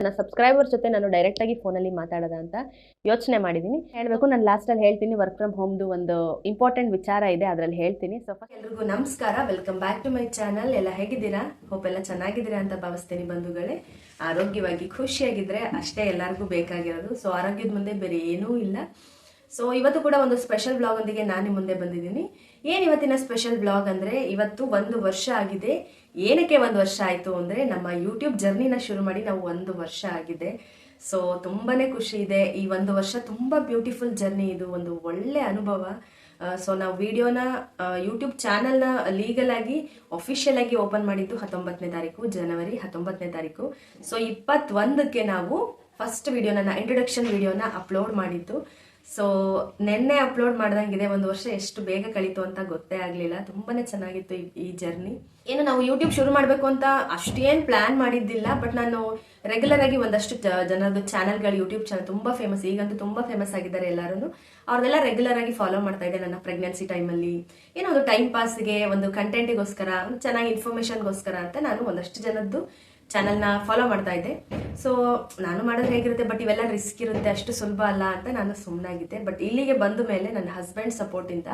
ನನ್ನ ಸಬ್ಸ್ಕ್ರೈಬರ್ ಜೊತೆ ನಾನು ಡೈರೆಕ್ಟಾಗಿ ಫೋನಲ್ಲಿ ಮಾತಾಡೋದ ಅಂತ ಯೋಚನೆ ಮಾಡಿದ್ದೀನಿ ಹೇಳಬೇಕು, ನಾನು ಲಾಸ್ಟಲ್ಲಿ ಹೇಳ್ತೀನಿ ವರ್ಕ್ ಫ್ರಮ್ ಹೋಮ್ದು ಒಂದು ಇಂಪಾರ್ಟೆಂಟ್ ವಿಚಾರ ಇದೆ, ಅದರಲ್ಲಿ ಹೇಳ್ತೀನಿ. ಸೊ ಎಲ್ರಿಗೂ ನಮಸ್ಕಾರ welcome back to my channel ಎಲ್ಲ ಹೇಗಿದ್ದೀರಾ? ಹೋಪ್ ಎಲ್ಲ ಚೆನ್ನಾಗಿದ್ದೀರಾ ಅಂತ ಭಾವಿಸ್ತೀನಿ ಬಂಧುಗಳೇ. ಆರೋಗ್ಯವಾಗಿ ಖುಷಿಯಾಗಿದ್ರೆ ಅಷ್ಟೇ ಎಲ್ಲರಿಗೂ ಬೇಕಾಗಿರೋದು. ಸೊ ಆರೋಗ್ಯದ ಮುಂದೆ ಬೇರೆ ಏನೂ ಇಲ್ಲ. ಸೊ ಇವತ್ತು ಕೂಡ ಒಂದು ಸ್ಪೆಷಲ್ ಬ್ಲಾಗ್ ಒಂದಿಗೆ ನಾನು ಮುಂದೆ ಬಂದಿದ್ದೀನಿ. ಏನ್ ಇವತ್ತಿನ ಸ್ಪೆಷಲ್ ಬ್ಲಾಗ್ ಅಂದ್ರೆ ಇವತ್ತು ಒಂದು ವರ್ಷ ಆಗಿದೆ. ಏನಕ್ಕೆ ಒಂದು ವರ್ಷ ಆಯ್ತು ಅಂದ್ರೆ ನಮ್ಮ ಯೂಟ್ಯೂಬ್ ಜರ್ನಿನ ಶುರು ಮಾಡಿ ನಾವು ಒಂದು ವರ್ಷ ಆಗಿದೆ. ಸೊ ತುಂಬಾನೇ ಖುಷಿ ಇದೆ. ಈ ಒಂದು ವರ್ಷ ತುಂಬಾ ಬ್ಯೂಟಿಫುಲ್ ಜರ್ನಿ ಇದು, ಒಂದು ಒಳ್ಳೆ ಅನುಭವ. ಸೊ ನಾವು ವಿಡಿಯೋನ ಯೂಟ್ಯೂಬ್ ಚಾನಲ್ನ ಲೀಗಲ್ ಆಗಿ ಅಫಿಷಿಯಲ್ ಆಗಿ ಓಪನ್ ಮಾಡಿದ್ದು ಹತ್ತೊಂಬತ್ತನೇ ತಾರೀಕು, ಜನವರಿ ಹತ್ತೊಂಬತ್ತನೇ ತಾರೀಕು. ಸೊ ಇಪ್ಪತ್ತೊಂದಕ್ಕೆ ನಾವು ಫಸ್ಟ್ ವಿಡಿಯೋನ ಇಂಟ್ರೊಡಕ್ಷನ್ ವಿಡಿಯೋನ ಅಪ್ಲೋಡ್ ಮಾಡಿದ್ದು. ಸೊ ನಿನ್ನೆ ಅಪ್ಲೋಡ್ ಮಾಡ್ದಂಗಿದೆ, ಒಂದು ವರ್ಷ ಎಷ್ಟು ಬೇಗ ಕಳೀತು ಅಂತ ಗೊತ್ತೇ ಆಗಲಿಲ್ಲ. ತುಂಬಾನೇ ಚೆನ್ನಾಗಿತ್ತು ಈ- ಜರ್ನಿ ಏನು, ನಾವು ಯೂಟ್ಯೂಬ್ ಶುರು ಮಾಡಬೇಕು ಅಂತ ಅಷ್ಟೇನ್ ಪ್ಲಾನ್ ಮಾಡಿದ್ದಿಲ್ಲ ಬಟ್ ನಾನು ರೆಗ್ಯುಲರ್ ಆಗಿ ಒಂದಷ್ಟು ಜನರದ್ದು ಚಾನಲ್ಗಳು ಯೂಟ್ಯೂಬ್ ಚಾನಲ್ ತುಂಬಾ ಫೇಮಸ್ ಈಗಂತೂ ತುಂಬಾ ಫೇಮಸ್ ಆಗಿದ್ದಾರೆ ಎಲ್ಲರೂ ಅವ್ರನ್ನೆಲ್ಲ ರೆಗ್ಯುಲರ್ ಆಗಿ ಫಾಲೋ ಮಾಡ್ತಾ ಇದ್ದೆ ನನ್ನ ಪ್ರೆಗ್ನೆನ್ಸಿ ಟೈಮಲ್ಲಿ ಏನೋ ಒಂದು ಟೈಮ್ ಪಾಸ್ಗೆ ಒಂದು ಕಂಟೆಂಟಿಗೋಸ್ಕರ ಚೆನ್ನಾಗಿ ಇನ್ಫಾರ್ಮೇಶನ್ಗೋಸ್ಕರ ಅಂತ ನಾನು ಒಂದಷ್ಟು ಜನದ್ದು ಚಾನಲ್ನ ಫಾಲೋ ಮಾಡ್ತಾ ಇದ್ದೆ. ಸೊ ನಾನು ಮಾಡೋದು ಹೇಗಿರುತ್ತೆ? ಬಟ್ ಇವೆಲ್ಲ ರಿಸ್ಕ್ ಇರುತ್ತೆ. ಅಷ್ಟು ಸುಲಭ ಅಲ್ಲ ಅಂತ ನಾನು ಸುಮ್ಮನಾಗಿದ್ದೆ ಬಟ್ ಇಲ್ಲಿಗೆ ಬಂದ ಮೇಲೆ ನನ್ನ ಹಸ್ಬೆಂಡ್ ಸಪೋರ್ಟಿಂದ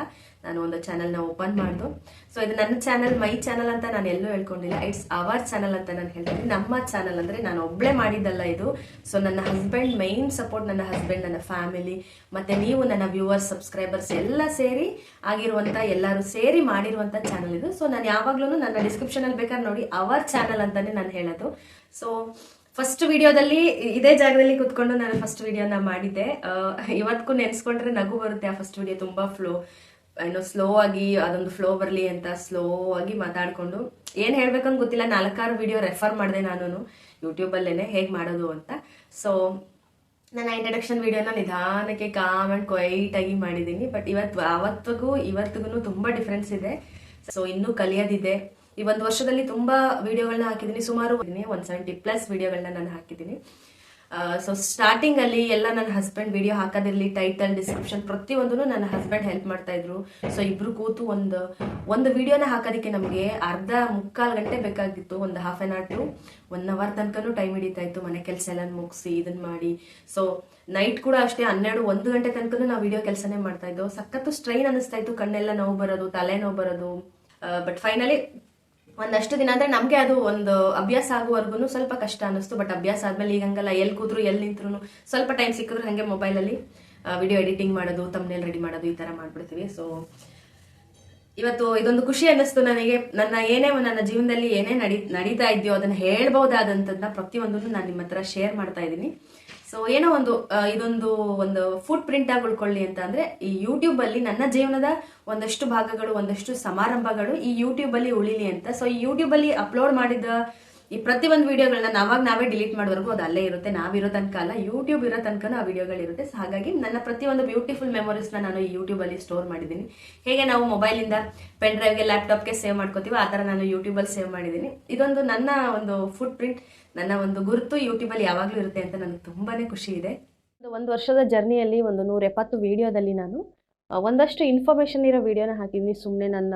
ನಾನು ಒಂದು ಚಾನಲ್ನ ಓಪನ್ ಮಾಡ್ದು. ಸೊ ಇದು ನನ್ನ ಚಾನಲ್ ಮೈ ಚಾನಲ್ ಅಂತ ನಾನು ಎಲ್ಲೂ ಹೇಳ್ಕೊಂಡಿಲ್ಲ. ಇಟ್ಸ್ ಅವರ್ ಚಾನಲ್ ಅಂತ ನಾನು ಹೇಳ್ತೀನಿ. ನಮ್ಮ ಚಾನಲ್ ಅಂದ್ರೆ ನಾನು ಒಬ್ಳೆ ಮಾಡಿದ್ದಲ್ಲ ಇದು. ಸೊ ನನ್ನ ಹಸ್ಬೆಂಡ್ ಮೈನ್ ಸಪೋರ್ಟ್ ನನ್ನ ಹಸ್ಬೆಂಡ್ ನನ್ನ ಫ್ಯಾಮಿಲಿ ಮತ್ತೆ ನೀವು ನನ್ನ ವ್ಯೂವರ್ಸ್ ಸಬ್ಸ್ಕ್ರೈಬರ್ಸ್ ಎಲ್ಲ ಸೇರಿ ಆಗಿರುವಂತ, ಎಲ್ಲರೂ ಸೇರಿ ಮಾಡಿರುವಂತ ಚಾನಲ್ ಇದು. ಸೊ ನಾನು ಯಾವಾಗ್ಲೂ ನನ್ನ ಡಿಸ್ಕ್ರಿಪ್ಷನ್ ಅಲ್ಲಿ ಬೇಕಾದ್ರೆ ನೋಡಿ ಅವರ್ ಚಾನಲ್ ಅಂತಾನೆ ನಾನು ಹೇಳೋದು. ಸೊ ಫಸ್ಟ್ ವಿಡಿಯೋದಲ್ಲಿ ಇದೇ ಜಾಗದಲ್ಲಿ ಕುತ್ಕೊಂಡು ನಾನು ಫಸ್ಟ್ ವಿಡಿಯೋನ ಮಾಡಿದ್ದೆ. ಇವತ್ತಿಗೂ ನೆನ್ಸ್ಕೊಂಡ್ರೆ ನಗು ಬರುತ್ತೆ, ಆ ಫಸ್ಟ್ ವಿಡಿಯೋ ತುಂಬಾ ಫ್ಲೋ ಏನೋ ಸ್ಲೋ ಆಗಿ, ಅದೊಂದು ಫ್ಲೋ ಬರಲಿ ಅಂತ ಸ್ಲೋ ಆಗಿ ಮಾತಾಡಿಕೊಂಡು. ಏನ್ ಹೇಳ್ಬೇಕಂತ ಗೊತ್ತಿಲ್ಲ, ನಾಲ್ಕಾರು ವಿಡಿಯೋ ರೆಫರ್ ಮಾಡಿದೆ ನಾನು ಯೂಟ್ಯೂಬಲ್ಲೇನೆ ಹೇಗೆ ಮಾಡೋದು ಅಂತ. ಸೊ ನನ್ನ ಇಂಟ್ರಡಕ್ಷನ್ ವಿಡಿಯೋನ ನಿಧಾನಕ್ಕೆ ಕಾಮ್ ಆ್ಯಂಡ್ ಕ್ವೈಟ್ ಆಗಿ ಮಾಡಿದ್ದೀನಿ. ಬಟ್ ಇವತ್ತು, ಅವತ್ತಿಗೂ, ಇವತ್ತಿಗೂ ತುಂಬ ಡಿಫ್ರೆನ್ಸ್ ಇದೆ. ಸೊ ಇನ್ನೂ ಕಲಿಯೋದಿದೆ. ಈ ಒಂದು ವರ್ಷದಲ್ಲಿ ತುಂಬಾ ವಿಡಿಯೋಗಳನ್ನ ಹಾಕಿದ್ದೀನಿ. ಸುಮಾರು ಒನ್ ಸೆವೆಂಟಿ ಪ್ಲಸ್ ವಿಡಿಯೋಗಳನ್ನ ನಾನು ಹಾಕಿದ್ದೀನಿ. ಸೊ ಸ್ಟಾರ್ಟಿಂಗ್ ಅಲ್ಲಿ ಎಲ್ಲ ನನ್ನ ಹಸ್ಬೆಂಡ್ ವಿಡಿಯೋ ಹಾಕೋದಿರಲಿ ಟೈಟಲ್ ಡಿಸ್ಕ್ರಿಪ್ಷನ್ ಪ್ರತಿಯೊಂದನ್ನು ನನ್ನ ಹಸ್ಬೆಂಡ್ ಹೆಲ್ಪ್ ಮಾಡ್ತಾ ಇದ್ರು. ಸೊ ಇಬ್ರು ಕೂತು ಒಂದು ಒಂದು ವಿಡಿಯೋನ ಹಾಕೋದಕ್ಕೆ ನಮಗೆ ಅರ್ಧ ಮುಕ್ಕಾಲು ಗಂಟೆ ಬೇಕಾಗಿತ್ತು. ಒಂದು half an hour to one hour ತನಕನೂ ಟೈಮ್ ಹಿಡಿತಾ ಇತ್ತು. ಮನೆ ಕೆಲಸ ಎಲ್ಲ ಮುಗಿಸಿ ಇದನ್ನ ಮಾಡಿ. ಸೊ ನೈಟ್ ಕೂಡ ಅಷ್ಟೇ ಹನ್ನೆರಡು, ಒಂದು ಗಂಟೆ ತನಕನೂ ನಾವು ವಿಡಿಯೋ ಕೆಲಸನೇ ಮಾಡ್ತಾ ಇದ್ದೋ. ಸಖತ್ತು ಸ್ಟ್ರೈನ್ ಅನಿಸ್ತಾ ಇತ್ತು. ಕಣ್ಣೆಲ್ಲ ನೋವು ಬರೋದು, ತಲೆ ನೋವು ಬರೋದು. ಬಟ್ ಫೈನಲಿ ಒಂದಷ್ಟು ದಿನ ಅಂದ್ರೆ ನಮ್ಗೆ ಅದು ಒಂದು ಅಭ್ಯಾಸ ಆಗುವವರೆಗೂ ಸ್ವಲ್ಪ ಕಷ್ಟ ಅನಿಸ್ತು ಬಟ್ ಅಭ್ಯಾಸ ಆದ್ಮೇಲೆ ಈಗ ಹಂಗಲ್ಲ ಎಲ್ಲಿ ಕೂತ್ರು ಎಲ್ಲಿ ನಿಂತ್ರು ಸ್ವಲ್ಪ ಟೈಮ್ ಸಿಕ್ಕಿದ್ರು ಹಂಗೆ ಮೊಬೈಲಲ್ಲಿ ವಿಡಿಯೋ ಎಡಿಟಿಂಗ್ ಮಾಡೋದು ತಮ್ಮನೇಲಿ ರೆಡಿ ಮಾಡೋದು ಈ ತರ ಮಾಡ್ಬಿಡ್ತೀವಿ. ಸೊ ಇವತ್ತು ಇದೊಂದು ಖುಷಿ ಅನ್ನಿಸ್ತು ನನಗೆ. ನನ್ನ ಏನೇ ನನ್ನ ಜೀವನದಲ್ಲಿ ಏನೇ ನಡಿ ನಡೀತಾ ಇದೆಯೋ ಅದನ್ನ ಹೇಳ್ಬೋದಾದಂಥದ್ದನ್ನ ಪ್ರತಿಯೊಂದನ್ನು ನಾನು ನಿಮ್ಮ ಹತ್ರ ಶೇರ್ ಮಾಡ್ತಾ ಇದ್ದೀನಿ. ಸೊ ಏನೋ ಒಂದು ಇದೊಂದು ಒಂದು ಫುಟ್ ಪ್ರಿಂಟ್ ಆಗಿ ಉಳ್ಕೊಳ್ಳಿ ಅಂತ ಅಂದ್ರೆ ಈ ಯೂಟ್ಯೂಬ್ ಅಲ್ಲಿ ನನ್ನ ಜೀವನದ ಒಂದಷ್ಟು ಭಾಗಗಳು, ಒಂದಷ್ಟು ಸಮಾರಂಭಗಳು ಈ ಯೂಟ್ಯೂಬ್ ಅಲ್ಲಿ ಉಳಿಲಿ ಅಂತ. ಸೊ ಈ ಯೂಟ್ಯೂಬ್ ಅಲ್ಲಿ ಅಪ್ಲೋಡ್ ಮಾಡಿದ ಈ ಪ್ರತಿಯೊಂದು ವಿಡಿಯೋಗಳನ್ನ ನಾವಾಗ ನಾವೇ ಡಿಲೀಟ್ ಮಾಡೋವರೆಗೂ ಅದು ಅಲ್ಲೇ ಇರುತ್ತೆ. ನಾವಿರೋ ತನಕ ಅಲ್ಲ ಯೂಟ್ಯೂಬ್ ಇರೋ ತನಕ ಆ ವಿಡಿಯೋಗಳಿರುತ್ತೆ ಸೊ ಹಾಗಾಗಿ ನನ್ನ ಪ್ರತಿಯೊಂದು ಬ್ಯೂಟಿಫುಲ್ ಮೆಮೊರೀಸ್ನ ನಾನು ಈ ಯೂಟ್ಯೂಬ್ ಅಲ್ಲಿ ಸ್ಟೋರ್ ಮಾಡಿದ್ದೀನಿ. ಹೇಗೆ ನಾವು ಮೊಬೈಲಿಂದ ಪೆನ್ ಡ್ರೈವ್ಗೆ ಲ್ಯಾಪ್ಟಾಪ್ಗೆ ಸೇವ್ ಮಾಡ್ಕೋತೀವೋ, ಆ ಥರ ನಾನು ಯೂಟ್ಯೂಬಲ್ಲಿ ಸೇವ್ ಮಾಡಿದ್ದೀನಿ. ಇದೊಂದು ನನ್ನ ಒಂದು ಫುಡ್ ಪ್ರಿಂಟ್ ನನ್ನ ಒಂದು ಗುರುತು ಯೂಟ್ಯೂಬಲ್ಲಿ ಯಾವಾಗಲೂ ಇರುತ್ತೆ ಅಂತ ನನಗೆ ತುಂಬಾ ಖುಷಿ ಇದೆ. ಒಂದು ಒಂದು ವರ್ಷದ ಜರ್ನಿಯಲ್ಲಿ ಒಂದು ನೂರ ಎಪ್ಪತ್ತು ವೀಡಿಯೋದಲ್ಲಿ ನಾನು ಒಂದಷ್ಟು ಇನ್ಫಾರ್ಮೇಷನ್ ಇರೋ ವೀಡಿಯೋನ ಹಾಕಿದ್ದೀನಿ. ಸುಮ್ಮನೆ ನನ್ನ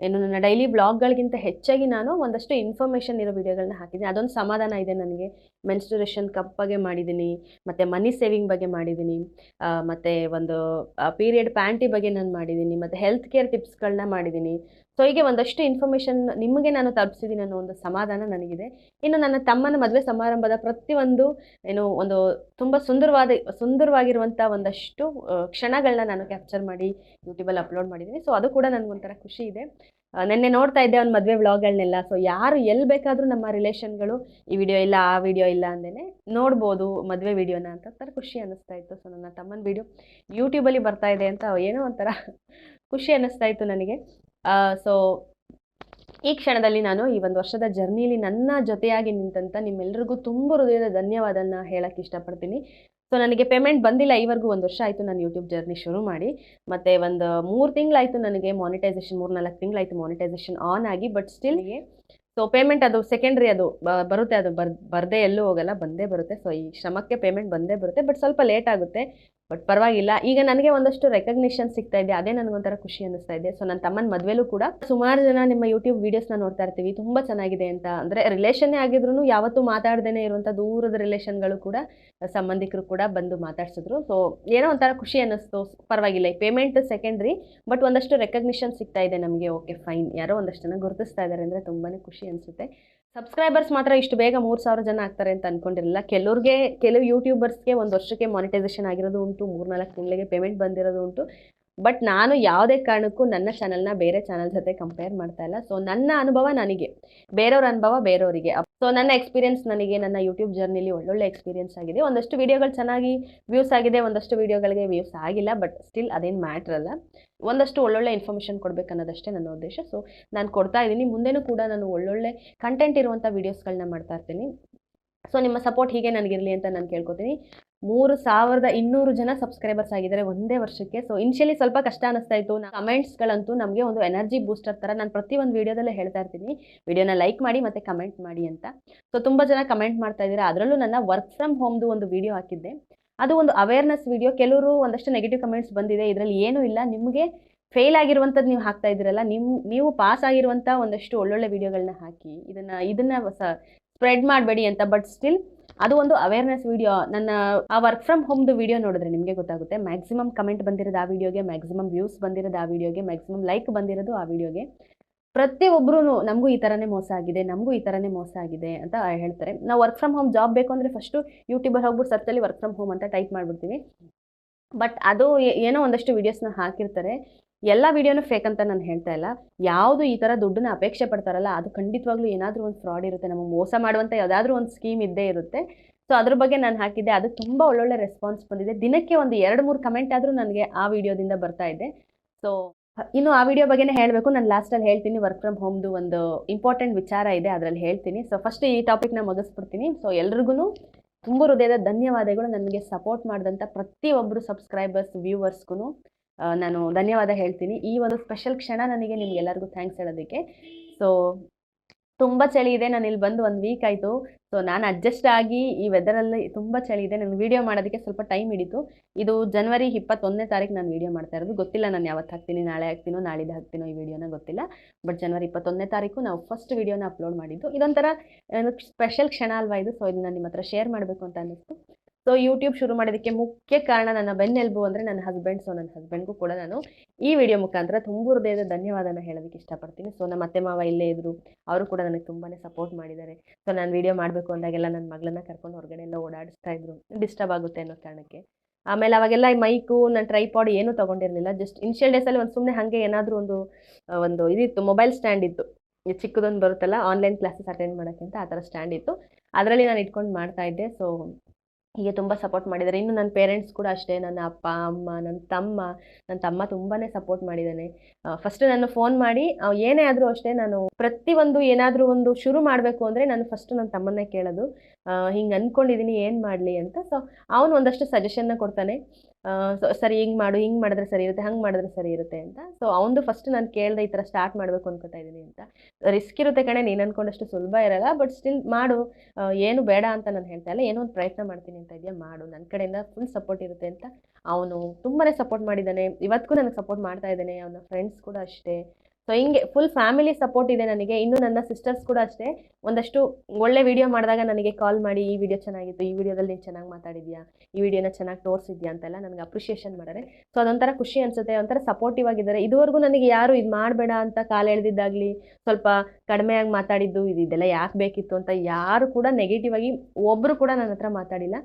ಏನು ನನ್ನ ಡೈಲಿ ಬ್ಲಾಗ್ಗಳಿಗಿಂತ ಹೆಚ್ಚಾಗಿ ನಾನು ಒಂದಷ್ಟು ಇನ್ಫಾರ್ಮೇಷನ್ ಇರೋ ವಿಡಿಯೋಗಳನ್ನ ಹಾಕಿದ್ದೀನಿ. ಅದೊಂದು ಸಮಾಧಾನ ಇದೆ ನನಗೆ. ಮೆನ್ಸ್ಟುರೇಷನ್ ಕಪ್ ಬಗ್ಗೆ ಮಾಡಿದ್ದೀನಿ ಮತ್ತು ಮನಿ ಸೇವಿಂಗ್ ಬಗ್ಗೆ ಮಾಡಿದ್ದೀನಿ ಮತ್ತು ಒಂದು ಪೀರಿಯಡ್ ಪ್ಯಾಂಟಿ ಬಗ್ಗೆ ನಾನು ಮಾಡಿದ್ದೀನಿ ಮತ್ತು ಹೆಲ್ತ್ ಕೇರ್ ಟಿಪ್ಸ್ಗಳನ್ನ ಮಾಡಿದ್ದೀನಿ ಸೊ ಹೀಗೆ ಒಂದಷ್ಟು ಇನ್ಫಾರ್ಮೇಷನ್ ನಿಮಗೆ ನಾನು ತಲುಪಿಸಿದ್ದೀನಿ ಅನ್ನೋ ಒಂದು ಸಮಾಧಾನ ನನಗಿದೆ. ಇನ್ನು ನನ್ನ ತಮ್ಮನ ಮದುವೆ ಸಮಾರಂಭದ ಪ್ರತಿಯೊಂದು, ಏನು, ಒಂದು ತುಂಬ ಸುಂದರವಾದ ಸುಂದರವಾಗಿರುವಂಥ ಒಂದಷ್ಟು ಕ್ಷಣಗಳನ್ನ ನಾನು ಕ್ಯಾಪ್ಚರ್ ಮಾಡಿ ಯೂಟ್ಯೂಬಲ್ಲಿ ಅಪ್ಲೋಡ್ ಮಾಡಿದ್ದೀನಿ ಸೊ ಅದು ಕೂಡ ನನಗೊಂಥರ ಖುಷಿ ಇದೆ. ನೆನ್ನೆ ನೋಡ್ತಾ ಇದ್ದೆ ಅವ್ನ ಮದುವೆ ವ್ಲಾಗ್ಗಳನ್ನೆಲ್ಲ ಸೊ ಯಾರು ಎಲ್ಲಿ ಬೇಕಾದರೂ ನಮ್ಮ ರಿಲೇಷನ್ಗಳು ಈ ವಿಡಿಯೋ ಇಲ್ಲ, ಆ ವಿಡಿಯೋ ಇಲ್ಲ ಅಂದೇನೆ ನೋಡ್ಬೋದು ಮದುವೆ ವಿಡಿಯೋನ ಅಂತ ಒಂಥರ ಖುಷಿ ಅನ್ನಿಸ್ತಾ ಇತ್ತು. ಸೊ ನನ್ನ ತಮ್ಮನ ವಿಡಿಯೋ ಯೂಟ್ಯೂಬಲ್ಲಿ ಬರ್ತಾ ಇದೆ ಅಂತ ಏನೋ ಒಂಥರ ಖುಷಿ ಅನ್ನಿಸ್ತಾ ಇತ್ತು ನನಗೆ. ಸೊ ಈ ಕ್ಷಣದಲ್ಲಿ ನಾನು ಈ ಒಂದು ವರ್ಷದ ಜರ್ನಿಲಿ ನನ್ನ ಜೊತೆಯಾಗಿ ನಿಂತಂತ ನಿಮ್ಮೆಲ್ರಿಗೂ ತುಂಬ ಹೃದಯದ ಧನ್ಯವಾದನ ಹೇಳಕ್ಕೆ ಇಷ್ಟಪಡ್ತೀನಿ. ಸೊ ನನಗೆ ಪೇಮೆಂಟ್ ಬಂದಿಲ್ಲ ಈವರೆಗೂ ಒಂದು ವರ್ಷ ಆಯಿತು ನಾನು ಯೂಟ್ಯೂಬ್ ಜರ್ನಿ ಶುರು ಮಾಡಿ. ಮತ್ತು ಒಂದು ಮೂರು ತಿಂಗಳಾಯಿತು ನನಗೆ ಮಾನಿಟೈಸೇಷನ್ ಮೂರು ನಾಲ್ಕು ತಿಂಗಳಾಯಿತು ಮಾನಿಟೈಸೇಷನ್ ಆನ್ ಆಗಿ ಬಟ್ ಸ್ಟಿಲ್ ಸೊ ಪೇಮೆಂಟ್ ಅದು ಸೆಕೆಂಡ್ರಿ ಅದು ಬರುತ್ತೆ ಅದು ಬರ್ ಬರದೇ ಎಲ್ಲೂ ಹೋಗಲ್ಲ ಬಂದೇ ಬರುತ್ತೆ. ಸೊ ಈ ಶ್ರಮಕ್ಕೆ ಪೇಮೆಂಟ್ ಬಂದೇ ಬರುತ್ತೆ ಬಟ್ ಸ್ವಲ್ಪ ಲೇಟ್ ಆಗುತ್ತೆ. ಬಟ್ ಪರವಾಗಿಲ್ಲ. ಈಗ ನನಗೆ ಒಂದಷ್ಟು ರೆಕಗ್ನಿಷನ್ ಸಿಗ್ತಾ ಇದೆ. ಅದೇ ನನಗೊಂಥರ ಖುಷಿ ಅನಿಸ್ತಾ ಇದೆ. ಸೊ ನನ್ನ ತಮ್ಮನ ಮದುವೆಲೂ ಕೂಡ ಸುಮಾರು ಜನ ನಿಮ್ಮ ಯೂಟ್ಯೂಬ್ ವೀಡಿಯೋಸ್ನ ನೋಡ್ತಾ ಇರ್ತೀವಿ. ತುಂಬ ಚೆನ್ನಾಗಿದೆ ಅಂತ. ಅಂದರೆ ರಿಲೇಷನ್ನೇ ಆಗಿದ್ರು ಯಾವತ್ತೂ ಮಾತಾಡ್ದೇ ಇರುವಂಥ ದೂರದ ರಿಲೇಷನ್ಗಳು ಕೂಡ ಸಂಬಂಧಿಕರು ಕೂಡ ಬಂದು ಮಾತಾಡ್ಸಿದ್ರು. ಸೊ ಏನೋ ಒಂಥರ ಖುಷಿ ಅನ್ನಿಸ್ತು. ಪರವಾಗಿಲ್ಲ. ಈ ಪೇಮೆಂಟ್ ಸೆಕೆಂಡ್ರಿ ಬಟ್ ಒಂದಷ್ಟು ರೆಕಗ್ನಿಷನ್ ಸಿಗ್ತಾ ಇದೆ ನಮಗೆ. ಓಕೆ ಫೈನ್ ಯಾರೋ ಒಂದಷ್ಟು ಜನ ಗುರುತಿಸ್ತಾ ಇದ್ದಾರೆ ಅಂದರೆ ತುಂಬಾ ಖುಷಿ ಅನಿಸುತ್ತೆ. ಸಬ್ಸ್ಕ್ರೈಬರ್ಸ್ ಮಾತ್ರ ಇಷ್ಟು ಬೇಗ ಮೂರು ಸಾವಿರ ಜನ ಆಗ್ತಾರೆ ಅಂತ ಅನ್ಕೊಂಡಿರಲಿಲ್ಲ. ಕೆಲವ್ರಿಗೆ, ಕೆಲವು ಯೂಟ್ಯೂಬರ್ಸ್ಗೆ ಒಂದು ವರ್ಷಕ್ಕೆ ಮಾನಿಟೈಸೇಷನ್ ಆಗಿರೋದು ಉಂಟು, ಮೂರ್ನಾಲ್ಕು ತಿಂಗಳಿಗೆ ಪೇಮೆಂಟ್ ಬಂದಿರೋದು ಉಂಟು. ಬಟ್ ನಾನು ಯಾವುದೇ ಕಾರಣಕ್ಕೂ ನನ್ನ ಚಾನಲ್ನ ಬೇರೆ ಚಾನಲ್ ಜೊತೆ ಕಂಪೇರ್ ಮಾಡ್ತಾ ಇಲ್ಲ. ಸೊ ನನ್ನ ಅನುಭವ ನನಗೆ. ಬೇರೆಯವ್ರ ಅನುಭವ ಬೇರೆಯವರಿಗೆ ಸೊ ನನ್ನ ಎಕ್ಸ್ಪೀರಿಯನ್ಸ್ ನನಗೆ, ನನ್ನ ಯೂಟ್ಯೂಬ್ ಜರ್ನಿಲಿ ಒಳ್ಳೊಳ್ಳೆ ಎಕ್ಸ್ಪೀರಿಯನ್ಸ್ ಆಗಿದೆ. ಒಂದಷ್ಟು ವೀಡಿಯೋಗಳು ಚೆನ್ನಾಗಿ ವ್ಯೂಸ್ ಆಗಿದೆ, ಒಂದಷ್ಟು ವೀಡಿಯೋಗಳಿಗೆ ವ್ಯೂಸ್ ಆಗಿಲ್ಲ ಬಟ್ ಸ್ಟಿಲ್ ಅದೇನು ಮ್ಯಾಟ್ರ್ ಅಲ್ಲ. ಒಂದಷ್ಟು ಒಳ್ಳೊಳ್ಳೆ ಇನ್ಫಾರ್ಮೇಷನ್ ಕೊಡಬೇಕು ಅನ್ನೋದಷ್ಟೇ ನನ್ನ ಉದ್ದೇಶ. ಸೊ ನಾನು ಕೊಡ್ತಾ ಇದ್ದೀನಿ. ಮುಂದೆನೂ ಕೂಡ ನಾನು ಒಳ್ಳೊಳ್ಳೆ ಕಂಟೆಂಟ್ ಇರುವಂಥ ವೀಡಿಯೋಸ್ಗಳನ್ನ ಮಾಡ್ತಾ ಇರ್ತೀನಿ. ಸೊ ನಿಮ್ಮ ಸಪೋರ್ಟ್ ಹೀಗೆ ನನಗಿರಲಿ ಅಂತ ನಾನು ಕೇಳ್ಕೊತೀನಿ. ಮೂರು ಸಾವಿರದ ಇನ್ನೂರು ಜನ ಸಬ್ಸ್ಕ್ರೈಬರ್ಸ್ ಆಗಿದ್ದಾರೆ ಒಂದೇ ವರ್ಷಕ್ಕೆ. ಸೊ ಇನಿಷಿಯಲಿ ಸ್ವಲ್ಪ ಕಷ್ಟ ಅನಿಸ್ತಾ ಇತ್ತು. ಕಮೆಂಟ್ಸ್ಗಳಂತೂ ನಮಗೆ ಒಂದು ಎನರ್ಜಿ ಬೂಸ್ಟರ್ ಥರ ನಾನು ಪ್ರತಿ ಒಂದು ವೀಡಿಯೋದಲ್ಲೇ ಹೇಳ್ತಾ ಇರ್ತೀನಿ. ವಿಡಿಯೋನ ಲೈಕ್ ಮಾಡಿ ಮತ್ತು ಕಮೆಂಟ್ ಮಾಡಿ ಅಂತ. ಸೊ ತುಂಬ ಜನ ಕಮೆಂಟ್ ಮಾಡ್ತಾ ಇದ್ದೀರಾ. ಅದರಲ್ಲೂ ನನ್ನ ವರ್ಕ್ ಫ್ರಮ್ ಹೋಮ್ದು ಒಂದು ವಿಡಿಯೋ ಹಾಕಿದ್ದೆ. ಅದು ಒಂದು ಅವೇರ್ನೆಸ್ ವಿಡಿಯೋ ಕೆಲವರು ಒಂದಷ್ಟು ನೆಗೆಟಿವ್ ಕಮೆಂಟ್ಸ್ ಬಂದಿದೆ. ಇದರಲ್ಲಿ ಏನೂ ಇಲ್ಲ. ನಿಮಗೆ ಫೇಲ್ ಆಗಿರುವಂಥದ್ದು ನೀವು ಹಾಕ್ತಾ ಇದ್ದೀರಲ್ಲ. ನಿಮ್ಮ ನೀವು ಪಾಸ್ ಆಗಿರುವಂಥ ಒಂದಷ್ಟು ಒಳ್ಳೊಳ್ಳೆ ವಿಡಿಯೋಗಳನ್ನ ಹಾಕಿ, ಇದನ್ನು ಇದನ್ನು ಸ್ಪ್ರೆಡ್ ಮಾಡಬೇಡಿ ಅಂತ. ಬಟ್ ಸ್ಟಿಲ್ ಅದು ಒಂದು ಅವೇರ್ನೆಸ್ ವಿಡಿಯೋ ನನ್ನ, ಆ ವರ್ಕ್ ಫ್ರಮ್ ಹೋಮ್ದು ವಿಡಿಯೋ ನೋಡಿದ್ರೆ ನಿಮಗೆ ಗೊತ್ತಾಗುತ್ತೆ. ಮ್ಯಾಕ್ಸಿಮಮ್ ಕಮೆಂಟ್ ಬಂದಿರೋದು ಆ ವಿಡಿಯೋಗೆ ಮ್ಯಾಕ್ಸಿಮಮ್ ವ್ಯೂಸ್ ಬಂದಿರೋದು ಆ ವಿಡಿಯೋಗೆ ಮ್ಯಾಕ್ಸಿಮಮ್ ಲೈಕ್ ಬಂದಿರೋದು ಆ ವಿಡಿಯೋಗೆ ಪ್ರತಿಯೊಬ್ಬರೂ ನಮಗೂ ಈ ಥರನೇ ಮೋಸ ಆಗಿದೆ, ನಮಗೂ ಈ ಥರನೇ ಮೋಸ ಆಗಿದೆ ಅಂತ ಹೇಳ್ತಾರೆ. ನಾವು ವರ್ಕ್ ಫ್ರಮ್ ಹೋಮ್ ಜಾಬ್ ಬೇಕು ಅಂದರೆ ಫಸ್ಟು ಯೂಟ್ಯೂಬರ್ ಹೋಗ್ಬಿಟ್ಟು ಸರ್ಚಲ್ಲಿ ವರ್ಕ್ ಫ್ರಮ್ ಹೋಮ್ ಅಂತ ಟೈಪ್ ಮಾಡಿಬಿಡ್ತೀವಿ. ಬಟ್ ಅದು ಏನೋ ಒಂದಷ್ಟು ವೀಡಿಯೋಸ್ನ ಹಾಕಿರ್ತಾರೆ. ಎಲ್ಲ ವೀಡಿಯೋನು ಫೇಕ್ ಅಂತ ನಾನು ಹೇಳ್ತಾ ಇಲ್ಲ. ಯಾವುದು ಈ ಥರ ದುಡ್ಡನ್ನ ಅಪೇಕ್ಷೆ ಪಡ್ತಾರಲ್ಲ, ಅದು ಖಂಡಿತವಾಗ್ಲೂ ಏನಾದರೂ ಒಂದು ಫ್ರಾಡ್ ಇರುತ್ತೆ. ನಮಗೆ ಮೋಸ ಮಾಡುವಂಥ ಯಾವುದಾದ್ರೂ ಒಂದು ಸ್ಕೀಮ್ ಇದ್ದೇ ಇರುತ್ತೆ. ಸೊ ಅದ್ರ ಬಗ್ಗೆ ನಾನು ಹಾಕಿದ್ದೆ. ಅದು ತುಂಬ ಒಳ್ಳೊಳ್ಳೆ ರೆಸ್ಪಾನ್ಸ್ ಬಂದಿದೆ. ದಿನಕ್ಕೆ ಒಂದು ಎರಡು ಮೂರು ಕಮೆಂಟ್ ಆದರೂ ನನಗೆ ಆ ವಿಡಿಯೋದಿಂದ ಬರ್ತಾ ಇದೆ. ಸೊ ಇನ್ನು ಆ ವಿಡಿಯೋ ಬಗ್ಗೆನೇ ಹೇಳಬೇಕು. ನಾನು ಲಾಸ್ಟಲ್ಲಿ ಹೇಳ್ತೀನಿ ವರ್ಕ್ ಫ್ರಮ್ ಹೋಮ್ದು ಒಂದು ಇಂಪಾರ್ಟೆಂಟ್ ವಿಚಾರ ಇದೆ. ಅದರಲ್ಲಿ ಹೇಳ್ತೀನಿ. ಸೊ ಫಸ್ಟ್ ಈ ಟಾಪಿಕ್ನ ಮುಗಿಸ್ಬಿಡ್ತೀನಿ. ಸೊ ಎಲ್ರಿಗೂ ತುಂಬ ಹೃದಯದ ಧನ್ಯವಾದಗಳು ನನಗೆ ಸಪೋರ್ಟ್ ಮಾಡಿದಂಥ ಪ್ರತಿಯೊಬ್ಬರು ಸಬ್ಸ್ಕ್ರೈಬರ್ಸ್ ವ್ಯೂವರ್ಸ್ಗೂ ನಾನು ಧನ್ಯವಾದ ಹೇಳ್ತೀನಿ. ಈ ಒಂದು ಸ್ಪೆಷಲ್ ಕ್ಷಣ ನನಗೆ ನಿಮ್ಗೆಲ್ಲರಿಗೂ ಥ್ಯಾಂಕ್ಸ್ ಹೇಳೋದಕ್ಕೆ. ಸೊ ತುಂಬ ಚಳಿ ಇದೆ. ನಾನು ಇಲ್ಲಿ ಬಂದು ಒಂದು ವೀಕ್ ಆಯಿತು. ಸೊ ನಾನು ಅಡ್ಜಸ್ಟ್ ಆಗಿ ಈ ವೆದರಲ್ಲಿ ತುಂಬ ಚಳಿ ಇದೆ. ನನಗೆ ವೀಡಿಯೋ ಮಾಡೋದಕ್ಕೆ ಸ್ವಲ್ಪ ಟೈಮ್ ಹಿಡಿತು. ಇದು ಜನವರಿ ಇಪ್ಪತ್ತೊಂದನೇ ತಾರೀಕು ನಾನು ವೀಡಿಯೋ ಮಾಡ್ತಾ ಇರೋದು. ಗೊತ್ತಿಲ್ಲ ನಾನು ಯಾವತ್ತು ಹಾಕ್ತೀನಿ, ನಾಳೆ ಹಾಕ್ತೀನೋ, ನಾಳಿದ್ದು ಹಾಕ್ತೀನೋ ಈ ವಿಡಿಯೋನ ಗೊತ್ತಿಲ್ಲ. ಬಟ್ ಜನವರಿ ಇಪ್ಪತ್ತೊಂದನೇ ತಾರೀಕು ನಾವು ಫಸ್ಟ್ ವೀಡಿಯೋನ ಅಪ್ಲೋಡ್ ಮಾಡಿದ್ದು. ಇದೊಂಥರ ಸ್ಪೆಷಲ್ ಕ್ಷಣ ಅಲ್ವಾ ಇದು? ಸೊ ಇದನ್ನ ನಿಮ್ಮ ಹತ್ರ ಶೇರ್ ಮಾಡಬೇಕು ಅಂತ ಅನ್ನಿಸ್ತು. ಸೊ ಯೂಟ್ಯೂಬ್ ಶುರು ಮಾಡೋದಕ್ಕೆ ಮುಖ್ಯ ಕಾರಣ ನನ್ನ ಬೆನ್ನೆಲುಬು ಅಂದರೆ ನನ್ನ ಹಸ್ಬೆಂಡ್ ಸೊ ನನ್ನ ಹಸ್ಬೆಂಡ್ಗೂ ಕೂಡ ನಾನು ಈ ವಿಡಿಯೋ ಮುಖಾಂತರ ತುಂಬ ಹೃದಯದ ಧನ್ಯವಾದನ ಹೇಳೋದಕ್ಕೆ ಇಷ್ಟಪಡ್ತೀನಿ. ಸೊ ನಮ್ಮ ಅತ್ತೆ ಮಾವ ಇಲ್ಲೇ ಇದ್ರು, ಅವರು ಕೂಡ ನನಗೆ ತುಂಬಾ ಸಪೋರ್ಟ್ ಮಾಡಿದ್ದಾರೆ. ಸೊ ನಾನು ವಿಡಿಯೋ ಮಾಡಬೇಕು ಅಂದಾಗೆಲ್ಲ ನನ್ನ ಮಗಳನ್ನ ಕರ್ಕೊಂಡು ಹೊರಗಡೆ ಎಲ್ಲ ಓಡಾಡಿಸ್ತಾ ಇದ್ರು. ಡಿಸ್ಟರ್ಬ್ ಆಗುತ್ತೆ ಅನ್ನೋ ಕಾರಣಕ್ಕೆ. ಆಮೇಲೆ ಅವಾಗೆಲ್ಲ ಈ ಮೈಕು ನನ್ನ ಟ್ರೈಪಾಡ್ ಏನೂ ತೊಗೊಂಡಿರಲಿಲ್ಲ. ಜಸ್ಟ್ ಇನಿಷಿಯಲ್ ಡೇಸಲ್ಲಿ ಒಂದು ಸುಮ್ಮನೆ ಹಾಗೆ ಏನಾದರೂ ಒಂದು ಒಂದು ಇದಿತ್ತು ಮೊಬೈಲ್ ಸ್ಟ್ಯಾಂಡ್ ಇತ್ತು. ಚಿಕ್ಕದೊಂದು ಬರುತ್ತಲ್ಲ ಆನ್ಲೈನ್ ಕ್ಲಾಸಸ್ ಅಟೆಂಡ್ ಮಾಡೋಕ್ಕಿಂತ ಆ ಥರ ಸ್ಟ್ಯಾಂಡ್ ಇತ್ತು. ಅದರಲ್ಲಿ ನಾನು ಇಟ್ಕೊಂಡು ಮಾಡ್ತಾ ಇದ್ದೆ. ಸೊ ಹೀಗೆ ತುಂಬ ಸಪೋರ್ಟ್ ಮಾಡಿದ್ದಾರೆ. ಇನ್ನು ನನ್ನ ಪೇರೆಂಟ್ಸ್ ಕೂಡ ಅಷ್ಟೇ. ನನ್ನ ಅಪ್ಪ, ಅಮ್ಮ ನನ್ನ ತಮ್ಮ ನನ್ನ ತಮ್ಮ ತುಂಬಾ ಸಪೋರ್ಟ್ ಮಾಡಿದ್ದಾನೆ. ಫಸ್ಟ್ ನಾನು ಫೋನ್ ಮಾಡಿ ಏನೇ ಆದರೂ ಅಷ್ಟೇ ನಾನು ಪ್ರತಿಯೊಂದು ಏನಾದರೂ ಒಂದು ಶುರು ಮಾಡಬೇಕು ಅಂದರೆ ನಾನು ಫಸ್ಟ್ ನನ್ನ ತಮ್ಮನ್ನೇ ಕೇಳೋದು. ಹಿಂಗೆ ಅಂದ್ಕೊಂಡಿದ್ದೀನಿ ಏನು ಮಾಡಲಿ ಅಂತ. ಸೊ ಅವನು ಒಂದಷ್ಟು ಸಜೆಷನ್ನ ಕೊಡ್ತಾನೆ. ಸರಿ, ಹಿಂಗೆ ಮಾಡು, ಹಿಂಗೆ ಮಾಡಿದ್ರೆ ಸರಿ ಇರುತ್ತೆ, ಹಂಗೆ ಮಾಡಿದ್ರೆ ಸರಿ ಇರುತ್ತೆ ಅಂತ. ಸೊ ಅವನದು ಫಸ್ಟ್ ನಾನು ಕೇಳಿದೆ ಈ ಥರ ಸ್ಟಾರ್ಟ್ ಮಾಡಬೇಕು ಅನ್ಕೋತಾ ಇದ್ದೀನಿ ಅಂತ. ರಿಸ್ಕ್ ಇರುತ್ತೆ ಕಣೆ, ನೀನು ಅನ್ಕೊಂಡಷ್ಟು ಸುಲಭ ಇರಲ್ಲ ಬಟ್ ಸ್ಟಿಲ್ ಮಾಡು. ಏನು ಬೇಡ ಅಂತ ನಾನು ಹೇಳ್ತಾ ಇಲ್ಲ. ಏನೋ ಒಂದು ಪ್ರಯತ್ನ ಮಾಡ್ತೀನಿ ಅಂತ ಇದೆಯಾ, ಮಾಡು. ನನ್ನ ಕಡೆಯಿಂದ ಫುಲ್ ಸಪೋರ್ಟ್ ಇರುತ್ತೆ ಅಂತ. ಅವನು ತುಂಬಾ ಸಪೋರ್ಟ್ ಮಾಡಿದ್ದಾನೆ. ಇವತ್ತಿಗೂ ನನಗೆ ಸಪೋರ್ಟ್ ಮಾಡ್ತಾ ಇದ್ದಾನೆ. ಅವನ ಫ್ರೆಂಡ್ಸ್ ಕೂಡ ಅಷ್ಟೇ. ಸೊ ಹಿಂಗೆ ಫುಲ್ ಫ್ಯಾಮಿಲಿ ಸಪೋರ್ಟ್ ಇದೆ ನನಗೆ. ಇನ್ನು ನನ್ನ ಸಿಸ್ಟರ್ಸ್ ಕೂಡ ಅಷ್ಟೇ. ಒಂದಷ್ಟು ಒಳ್ಳೆ ವಿಡಿಯೋ ಮಾಡಿದಾಗ ನನಗೆ ಕಾಲ್ ಮಾಡಿ, ಈ ವಿಡಿಯೋ ಚೆನ್ನಾಗಿತ್ತು, ಈ ವಿಡಿಯೋದಲ್ಲಿ ನೀನು ಚೆನ್ನಾಗಿ ಮಾತಾಡಿದ್ಯಾ? ಈ ವಿಡಿಯೋನ ಚೆನ್ನಾಗಿ ತೋರಿಸಿದ್ಯಾ? ಅಂತೆಲ್ಲ ನನಗೆ ಅಪ್ರಿಷಿಯೇಷನ್ ಮಾಡಿದ್ರೆ. ಸೊ ಅದೊಂಥರ ಖುಷಿ ಅನಿಸುತ್ತೆ. ಒಂಥರ ಸಪೋರ್ಟಿವ್ ಆಗಿದ್ದಾರೆ. ಇದುವರೆಗೂ ನನಗೆ ಯಾರು ಇದು ಮಾಡಬೇಡ ಅಂತ ಕಾಲು ಎಳೆದಿದ್ದಾಗಲಿ, ಸ್ವಲ್ಪ ಕಡಿಮೆಯಾಗಿ ಮಾತಾಡಿದ್ದು, ಇದು ಇದೆಲ್ಲ ಯಾಕೆ ಬೇಕಿತ್ತು ಅಂತ ಯಾರು ಕೂಡ ನೆಗೆಟಿವ್ ಆಗಿ ಒಬ್ಬರು ಕೂಡ ನನ್ನ ಹತ್ರ ಮಾತಾಡಿಲ್ಲ.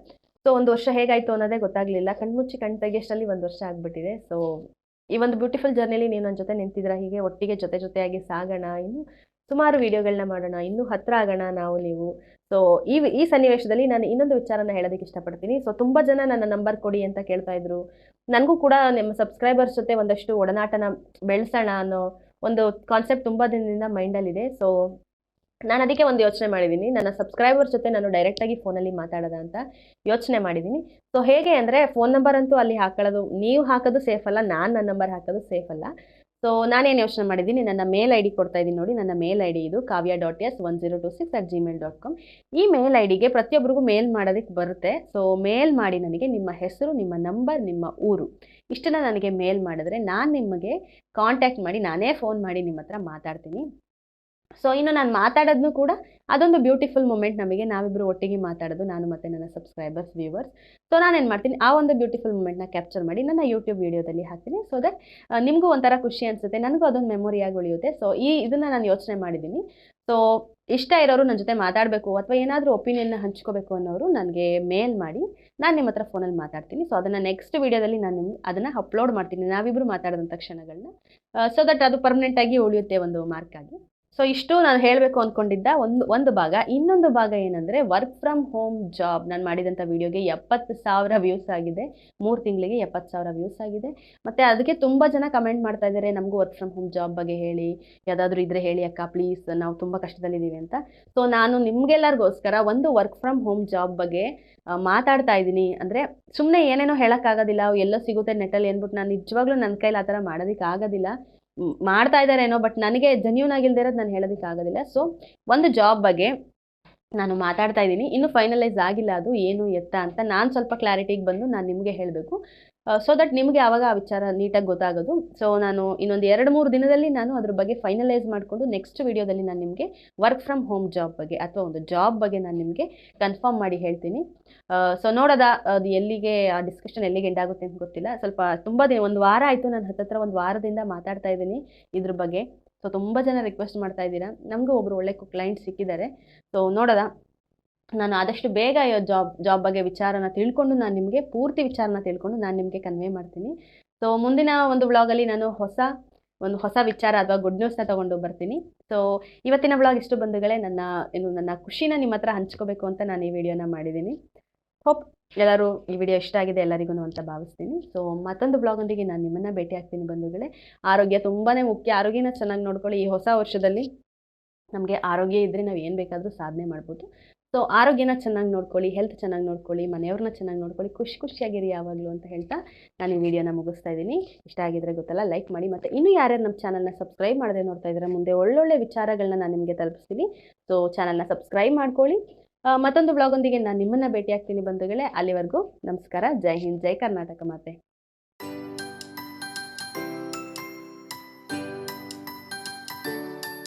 ಸೊ ಒಂದು ವರ್ಷ ಹೇಗಾಯಿತು ಅನ್ನೋದೇ ಗೊತ್ತಾಗಲಿಲ್ಲ. ಕಣ್ಮುಚ್ಚಿ ಕಣ್ ತೆಗಿಯೋಷ್ಟರಲ್ಲಿ ಒಂದು ವರ್ಷ ಆಗಿಬಿಟ್ಟಿದೆ. ಸೊ ಈ ಒಂದು ಬ್ಯೂಟಿಫುಲ್ ಜರ್ನಿಲಿ ನೀವು ನನ್ನ ಜೊತೆ ನಿಂತಿದ್ರ ಹೀಗೆ ಒಟ್ಟಿಗೆ ಜೊತೆ ಜೊತೆಯಾಗಿ ಸಾಗೋಣ. ಇನ್ನು ಸುಮಾರು ವಿಡಿಯೋಗಳನ್ನ ಮಾಡೋಣ. ಇನ್ನೂ ಹತ್ರ ಆಗೋಣ ನಾವು ನೀವು. ಸೊ ಈ ಈ ಸನ್ನಿವೇಶದಲ್ಲಿ ನಾನು ಇನ್ನೊಂದು ವಿಚಾರನ ಹೇಳೋದಕ್ಕೆ ಇಷ್ಟಪಡ್ತೀನಿ. ಸೊ ತುಂಬ ಜನ ನನ್ನ ನಂಬರ್ ಕೊಡಿ ಅಂತ ಕೇಳ್ತಾ ಇದ್ರು. ನನಗೂ ಕೂಡ ನಿಮ್ಮ ಸಬ್ಸ್ಕ್ರೈಬರ್ಸ್ ಜೊತೆ ಒಂದಷ್ಟು ಒಡನಾಟನ ಬೆಳೆಸೋಣ ಅನ್ನೋ ಒಂದು ಕಾನ್ಸೆಪ್ಟ್ ತುಂಬ ದಿನದಿಂದ ಮೈಂಡಲ್ಲಿದೆ ಸೊ ನಾನು ಅದಕ್ಕೆ ಒಂದು ಯೋಚನೆ ಮಾಡಿದ್ದೀನಿ. ನನ್ನ ಸಬ್ಸ್ಕ್ರೈಬರ್ ಜೊತೆ ನಾನು ಡೈರೆಕ್ಟಾಗಿ ಫೋನಲ್ಲಿ ಮಾತಾಡೋದ ಅಂತ ಯೋಚನೆ ಮಾಡಿದ್ದೀನಿ. ಸೊ ಹೇಗೆ ಅಂದರೆ ಫೋನ್ ನಂಬರ್ ಅಂತೂ ಅಲ್ಲಿ ಹಾಕೊಳ್ಳೋದು, ನೀವು ಹಾಕೋದು ಸೇಫ್ ಅಲ್ಲ, ನಾನು ನನ್ನ ನಂಬರ್ ಹಾಕೋದು ಸೇಫ್ ಅಲ್ಲ. ಸೊ ನಾನೇನು ಯೋಚನೆ ಮಾಡಿದ್ದೀನಿ, ನನ್ನ ಮೇಲ್ ಐ ಡಿ ಕೊಡ್ತಾ ಇದ್ದೀನಿ ನೋಡಿ, ನನ್ನ ಮೇಲ್ ಐ ಡಿ ಇದು Kavya dot S one zero two six at Gmail dot com ಈ ಮೇಲ್ ಐ ಡಿಗೆ ಪ್ರತಿಯೊಬ್ಬರಿಗೂ ಮೇಲ್ ಮಾಡೋದಕ್ಕೆ ಬರುತ್ತೆ. ಸೊ ಮೇಲ್ ಮಾಡಿ ನನಗೆ ನಿಮ್ಮ ಹೆಸರು, ನಿಮ್ಮ ನಂಬರ್ ನಿಮ್ಮ ಊರು, ಇಷ್ಟನ್ನು ನನಗೆ ಮೇಲ್ ಮಾಡಿದ್ರೆ ನಾನು ನಿಮಗೆ ಕಾಂಟ್ಯಾಕ್ಟ್ ಮಾಡಿ, ನಾನೇ ಫೋನ್ ಮಾಡಿ ನಿಮ್ಮ ಹತ್ರ ಮಾತಾಡ್ತೀನಿ. ಸೊ ಇನ್ನು ನಾನು ಮಾತಾಡೋದನ್ನು ಕೂಡ ಅದೊಂದು ಬ್ಯೂಟಿಫುಲ್ ಮೂಮೆಂಟ್ ನಮಗೆ. ನಾವಿಬ್ಬರು ಒಟ್ಟಿಗೆ ಮಾತಾಡೋದು, ನಾನು ಮತ್ತು ನನ್ನ ಸಬ್ಸ್ಕ್ರೈಬರ್ಸ್ ವ್ಯೂವರ್ಸ್ ಸೊ ನಾನೇನು ಮಾಡ್ತೀನಿ? ಆ ಒಂದು ಬ್ಯೂಟಿಫುಲ್ ಮೂಮೆಂಟ್ನ ಕ್ಯಾಪ್ಚರ್ ಮಾಡಿ ನನ್ನ ಯೂಟ್ಯೂಬ್ ವೀಡಿಯೋದಲ್ಲಿ ಹಾಕ್ತೀನಿ ಸೊ ದಟ್ ನಿಮಗೂ ಒಂಥರ ಖುಷಿ ಅನಿಸುತ್ತೆ. ನನಗೂ ಅದೊಂದು ಮೆಮೊರಿಯಾಗಿ ಉಳಿಯುತ್ತೆ. ಸೊ ಈ ಇದನ್ನು ನಾನು ಯೋಚನೆ ಮಾಡಿದ್ದೀನಿ. ಸೊ ಇಷ್ಟ ಇರೋರು ನನ್ನ ಜೊತೆ ಮಾತಾಡಬೇಕು ಅಥವಾ ಏನಾದರೂ ಒಪಿನಿಯನ್ನ ಹಂಚ್ಕೋಬೇಕು ಅನ್ನೋರು ನನಗೆ ಮೇಲ್ ಮಾಡಿ ನಾನು ನಿಮ್ಮ ಹತ್ರ ಫೋನಲ್ಲಿ ಮಾತಾಡ್ತೀನಿ. ಸೊ ಅದನ್ನು ನೆಕ್ಸ್ಟ್ ವೀಡಿಯೋದಲ್ಲಿ ನಾನು ನಿಮ್ಗೆ ಅದನ್ನು ಅಪ್ಲೋಡ್ ಮಾಡ್ತೀನಿ. ನಾವಿಬ್ಬರು ಮಾತಾಡಿದಂಥ ಕ್ಷಣಗಳನ್ನ ಸೊ ದಟ್ ಅದು ಪರ್ಮನೆಂಟಾಗಿ ಉಳಿಯುತ್ತೆ ಒಂದು ಮಾರ್ಕ್ ಆಗಿ. ಸೊ ಇಷ್ಟು ನಾನು ಹೇಳಬೇಕು ಅಂದ್ಕೊಂಡಿದ್ದ ಒಂದು ಒಂದು ಭಾಗ. ಇನ್ನೊಂದು ಭಾಗ ಏನಂದರೆ ವರ್ಕ್ ಫ್ರಮ್ ಹೋಮ್ ಜಾಬ್ ನಾನು ಮಾಡಿದಂಥ ವೀಡಿಯೋಗೆ ಎಪ್ಪತ್ತು ಸಾವಿರ ವ್ಯೂಸ್ ಆಗಿದೆ. ಮೂರು ತಿಂಗಳಿಗೆ ಎಪ್ಪತ್ತು ಸಾವಿರ ವ್ಯೂಸ್ ಆಗಿದೆ. ಮತ್ತು ಅದಕ್ಕೆ ತುಂಬ ಜನ ಕಮೆಂಟ್ ಮಾಡ್ತಾ ಇದ್ದಾರೆ ನಮಗೂ ವರ್ಕ್ ಫ್ರಮ್ ಹೋಮ್ ಜಾಬ್ ಬಗ್ಗೆ ಹೇಳಿ. ಯಾವುದಾದ್ರೂ ಇದ್ರೆ ಹೇಳಿ ಅಕ್ಕ ಪ್ಲೀಸ್ ನಾವು ತುಂಬ ಕಷ್ಟದಲ್ಲಿದ್ದೀವಿ ಅಂತ. ಸೊ ನಾನು ನಿಮಗೆಲ್ಲರಿಗೋಸ್ಕರ ಒಂದು ವರ್ಕ್ ಫ್ರಮ್ ಹೋಮ್ ಜಾಬ್ ಬಗ್ಗೆ ಮಾತಾಡ್ತಾ ಇದ್ದೀನಿ. ಅಂದರೆ ಸುಮ್ಮನೆ ಏನೇನೋ ಹೇಳೋಕ್ಕಾಗೋದಿಲ್ಲ. ಎಲ್ಲೋ ಸಿಗುತ್ತೆ ನೆಟ್ಟಲ್ಲಿ ಅಂದ್ಬಿಟ್ಟು ನಾನು ನಿಜವಾಗ್ಲೂ ನನ್ನ ಕೈಲಿ ಆ ಥರ ಮಾಡೋದಕ್ಕೆ ಆಗೋದಿಲ್ಲ ಮಾಡ್ತಾ ಇದ್ದಾರೇನೋ ಬಟ್ ನನಗೆ ಜನ್ಯೂನ್ ಆಗಿಲ್ದೇ ಇರೋದು ನಾನು ಹೇಳೋದಕ್ಕೆ ಆಗೋದಿಲ್ಲ. ಸೊ ಒಂದು ಜಾಬ್ ಬಗ್ಗೆ ನಾನು ಮಾತಾಡ್ತಾ ಇದ್ದೀನಿ. ಇನ್ನೂ ಫೈನಲೈಸ್ ಆಗಿಲ್ಲ ಅದು, ಏನು ಎತ್ತ ಅಂತ ನಾನು ಸ್ವಲ್ಪ ಕ್ಲಾರಿಟಿಗೆ ಬಂದು ನಾನು ನಿಮಗೆ ಹೇಳಬೇಕು. ಸೊ ದಟ್ ನಿಮಗೆ ಆವಾಗ ಆ ವಿಚಾರ ನೀಟಾಗಿ ಗೊತ್ತಾಗೋದು? ಸೊ ನಾನು ಇನ್ನೊಂದು ಎರಡು ಮೂರು ದಿನದಲ್ಲಿ ನಾನು ಅದ್ರ ಬಗ್ಗೆ ಫೈನಲೈಸ್ ಮಾಡಿಕೊಂಡು ನೆಕ್ಸ್ಟ್ ವೀಡಿಯೋದಲ್ಲಿ ನಾನು ನಿಮಗೆ ವರ್ಕ್ ಫ್ರಮ್ ಹೋಮ್ ಜಾಬ್ ಬಗ್ಗೆ ಅಥವಾ ಒಂದು ಜಾಬ್ ಬಗ್ಗೆ ನಾನು ನಿಮಗೆ ಕನ್ಫರ್ಮ್ ಮಾಡಿ ಹೇಳ್ತೀನಿ. ಸೊ ನೋಡೋದ, ಅದು ಎಲ್ಲಿಗೆ, ಆ ಡಿಸ್ಕಷನ್ ಎಲ್ಲಿಗೆ ಎಂಡ್ ಆಗುತ್ತೆ ಅಂತ ಗೊತ್ತಿಲ್ಲ. ಸ್ವಲ್ಪ ತುಂಬ ದಿನ, ಒಂದು ವಾರ ಆಯಿತು ನಾನು ಹತ್ತತ್ರ ಒಂದು ವಾರದಿಂದ ಮಾತಾಡ್ತಾ ಇದ್ದೀನಿ ಇದ್ರ ಬಗ್ಗೆ. ಸೊ ತುಂಬ ಜನ ರಿಕ್ವೆಸ್ಟ್ ಮಾಡ್ತಾ ಇದ್ದೀರಾ. ನಮಗೂ ಒಬ್ಬರು ಒಳ್ಳೆ ಕ್ಲೈಂಟ್ ಸಿಕ್ಕಿದ್ದಾರೆ. ಸೊ ನೋಡೋದ? ನಾನು ಆದಷ್ಟು ಬೇಗ ಜಾಬ್ ಜಾಬ್ ಬಗ್ಗೆ ವಿಚಾರನ ತಿಳ್ಕೊಂಡು ನಾನು ನಿಮಗೆ ಪೂರ್ತಿ ವಿಚಾರನ ತಿಳ್ಕೊಂಡು ನಾನು ನಿಮಗೆ ಕನ್ವೆ ಮಾಡ್ತೀನಿ. ಸೊ ಮುಂದಿನ ಒಂದು ವ್ಲಾಗಲ್ಲಿ ನಾನು ಹೊಸ, ಒಂದು ಹೊಸ ವಿಚಾರ ಅಥವಾ ಗುಡ್ ನ್ಯೂಸ್ನ ತೊಗೊಂಡು ಬರ್ತೀನಿ. ಸೊ ಇವತ್ತಿನ ವ್ಲಾಗ್ ಇಷ್ಟು ಬಂಧುಗಳೇ. ನನ್ನ ಏನು ನನ್ನ ಖುಷಿನ ನಿಮ್ಮ ಹತ್ರ ಹಂಚ್ಕೋಬೇಕು ಅಂತ ನಾನು ಈ ವಿಡಿಯೋನ ಮಾಡಿದ್ದೀನಿ. ಹೋಪ್ ಎಲ್ಲರೂ ಈ ವಿಡಿಯೋ ಇಷ್ಟ ಆಗಿದೆ ಎಲ್ಲರಿಗೂ ಅಂತ ಭಾವಿಸ್ತೀನಿ. ಸೊ ಮತ್ತೊಂದು ಬ್ಲಾಗೊಂದಿಗೆ ನಾನು ನಿಮ್ಮನ್ನು ಭೇಟಿ ಆಗ್ತೀನಿ ಬಂಧುಗಳೇ. ಆರೋಗ್ಯ ತುಂಬಾ ಮುಖ್ಯ. ಆರೋಗ್ಯನ ಚೆನ್ನಾಗಿ ನೋಡ್ಕೊಳ್ಳಿ. ಈ ಹೊಸ ವರ್ಷದಲ್ಲಿ ನಮಗೆ ಆರೋಗ್ಯ ಇದ್ದರೆ ನಾವು ಏನು ಬೇಕಾದರೂ ಸಾಧನೆ ಮಾಡ್ಬೋದು. ಸೊ ಆರೋಗ್ಯನ ಚೆನ್ನಾಗಿ ನೋಡ್ಕೊಳ್ಳಿ ಹೆಲ್ತ್ ಚೆನ್ನಾಗಿ ನೋಡ್ಕೊಳ್ಳಿ, ಮನೆಯವ್ರನ್ನ ಚೆನ್ನಾಗಿ ನೋಡ್ಕೊಳ್ಳಿ, ಖುಷಿ ಖುಷಿಯಾಗಿರಿ ಯಾವಾಗಲೂ ಅಂತ ಹೇಳ್ತಾ ನಾನು ಈ ವಿಡಿಯೋನ ಮುಗಿಸ್ತಾ ಇದ್ದೀನಿ. ಇಷ್ಟ ಆಗಿದ್ರೆ ಗೊತ್ತಲ್ಲ ಲೈಕ್ ಮಾಡಿ ಮತ್ತು ಇನ್ನೂ ಯಾರ್ಯಾರು ನಮ್ಮ ಚಾನಲ್ನ ಸಬ್ಸ್ಕ್ರೈಬ್ ಮಾಡದೆ ನೋಡ್ತಾ ಇದ್ದಾರೆ, ಮುಂದೆ ಒಳ್ಳೊಳ್ಳೆ ವಿಚಾರಗಳನ್ನ ನಾನು ನಿಮಗೆ ತಲುಪಿಸ್ತೀನಿ. ಸೊ ಚಾನಲ್ನ ಸಬ್ಸ್ಕ್ರೈಬ್ ಮಾಡ್ಕೊಳ್ಳಿ. ಮತ್ತೊಂದು ಬ್ಲಾಗೊಂದಿಗೆ ನಾನು ನಿಮ್ಮನ್ನು ಭೇಟಿ ಆಗ್ತೀನಿ ಬಂಧುಗಳೇ, ಅಲ್ಲಿವರೆಗೂ ನಮಸ್ಕಾರ, ಜೈ ಹಿಂದ್, ಜೈ ಕರ್ನಾಟಕ ಮಾತೆ.